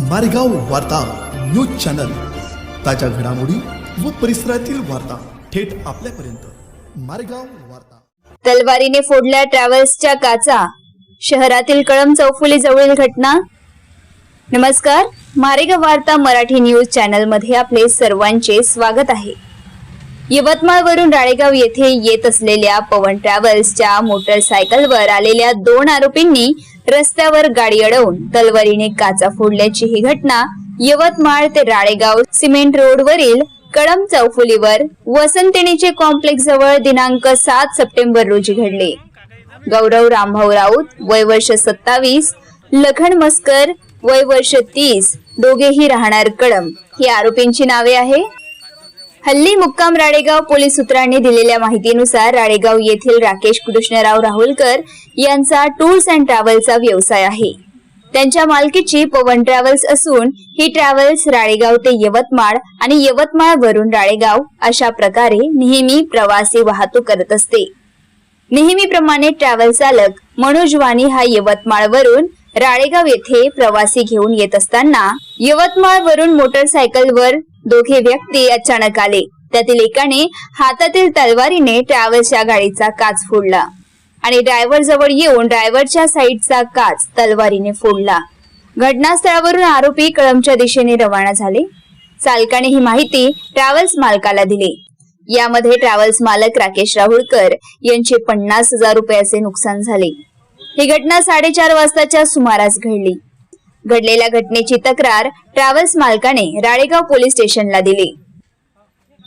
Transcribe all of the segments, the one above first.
मारेगाव वार्ता news channel. ताज्या घडामोडी व परिसरातील वार्ता थेट आपल्यापर्यंत. मारेगाव वार्ता. तलवारीने फोडल्या ट्रॅव्हल्सच्या काचा. शहरातील कळम चौफुली जवळील घटना. नमस्कार मारेगाव वार्ता मराठी न्यूज चॅनलमध्ये आपले सर्वांचे स्वागत आहे. यवतमाळवरून राळेगाव येथे येत असलेल्या पवन ट्रॅव्हल्सच्या मोटरसायकलवर आलेल्या दोन आरोपींनी रस्त्यावर गाडी अडवून तलवारीने काचा फोडल्याची ही घटना यवतमाळ ते राळेगाव सिमेंट रोडवरील कळम चौफुलीवर वसंतिणीचे कॉम्प्लेक्स जवळ दिनांक सात सप्टेंबर रोजी घडले. गौरव रामभाऊ राऊत वय वर्ष सत्तावीस लखन मस्कर वय वर्ष तीस दोघेही राहणार कळम ही आरोपींची नावे आहे? हल्ली मुक्काम राळेगाव पोलीस सूत्रांनी दिलेल्या माहितीनुसार राळेगाव येथील राकेश कृष्णराव राहुलकर यांचा टूर्स अँड ट्रॅव्हलचा व्यवसाय आहे. त्यांच्या मालकीची पवन ट्रॅव्हल्स असून ही ट्रॅव्हल्स राळेगाव ते यवतमाळ आणि यवतमाळ वरून राळेगाव अशा प्रकारे नेहमी प्रवासी वाहतूक करत असते. नेहमीप्रमाणे ट्रॅव्हल चालक मनोज वाणी हा यवतमाळवरून राळेगाव येथे प्रवासी घेऊन येत असताना यवतमाळवरून मोटरसायकलवर दोघे व्यक्ती अचानक आले. त्यातील एकाने हातातील तलवारीने ट्रॅव्हल्सच्या गाडीचा काच फोडला आणि ड्रायव्हर जवळ येऊन ड्रायव्हरच्या साईडचा काच तलवारीने फोडला. घटनास्थळावरून आरोपी कळमच्या दिशेने रवाना झाले. चालकाने ही माहिती ट्रॅव्हल्स मालकाला दिली. यामध्ये ट्रॅव्हल्स मालक राकेश राहुलकर यांचे पन्नास हजार रुपयाचे नुकसान झाले. ही घटना साडेचार वाजताच्या सुमारास घडली. घडलेल्या घटनेची तक्रार ट्रॅव्हल्स मालकाने राळेगाव पोलीस स्टेशनला दिली.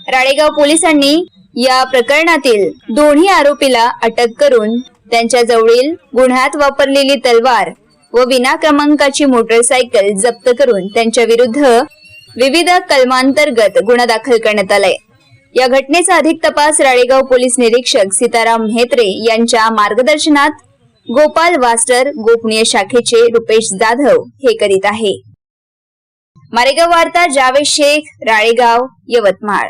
राळेगाव पोलिसांनी या प्रकरणातील दोन्ही आरोपीला अटक करून त्यांच्या जवळील गुन्ह्यात वापरलेली तलवार व विना क्रमांकाची मोटरसायकल जप्त करून त्यांच्या विरुद्ध विविध कलमांतर्गत गुन्हा दाखल करण्यात आलाय. या घटनेचा अधिक तपास राळेगाव पोलीस निरीक्षक सीताराम म्हेत्रे यांच्या मार्गदर्शनात गोपाल वास्टर गोपनीय शाखेचे रुपेश जाधव हे करीत आहे. मारेगाव वार्ता जावेद शेख राळेगाव यवतमाळ.